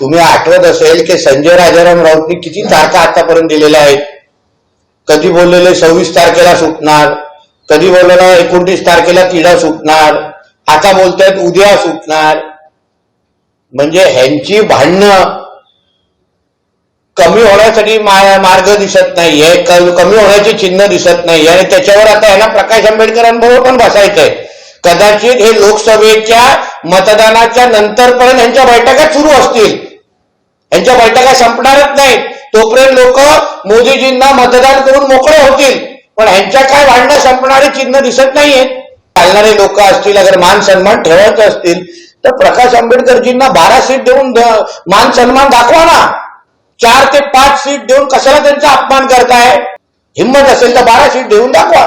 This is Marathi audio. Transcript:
तुम्ही आठवत असेल की संजय राजाराम राऊतनी किती तारखा आतापर्यंत दिलेल्या आहेत? कधी बोललेले सव्वीस तारखेला सुटणार कधी बोललेलं एकोणतीस तारखेला तिडा सुटणार आता बोलतायत उद्या सुटणार. म्हणजे ह्यांची भांडणं कमी होण्यासाठी मार्ग दिसत नाहीये कमी होण्याची चिन्ह दिसत नाहीये. आणि त्याच्यावर आता यांना प्रकाश आंबेडकरांबरोबर पण बसायचंय. कदाचित हे लोकसभेच्या मतदानाच्या नंतर पर्यंत यांच्या बैठका सुरू असतील. यांच्या बैठका संपणारच नाहीत. तोपर्यंत लोक मोदीजींना मतदान करून मोकळे होतील. पण ह्यांच्या काय भांडणं संपणारे चिन्ह दिसत नाहीयेत चालणारे लोक असतील अगर मान सन्मान ठेवायचे असतील तर प्रकाश आंबेडकरजींना बारा सीट देऊन मान सन्मान दाखवा ना. चार ते पाच सीट देऊन कशाला त्यांचा अपमान करताय? हिंमत असेल तर बारा सीट देऊन दाखवा.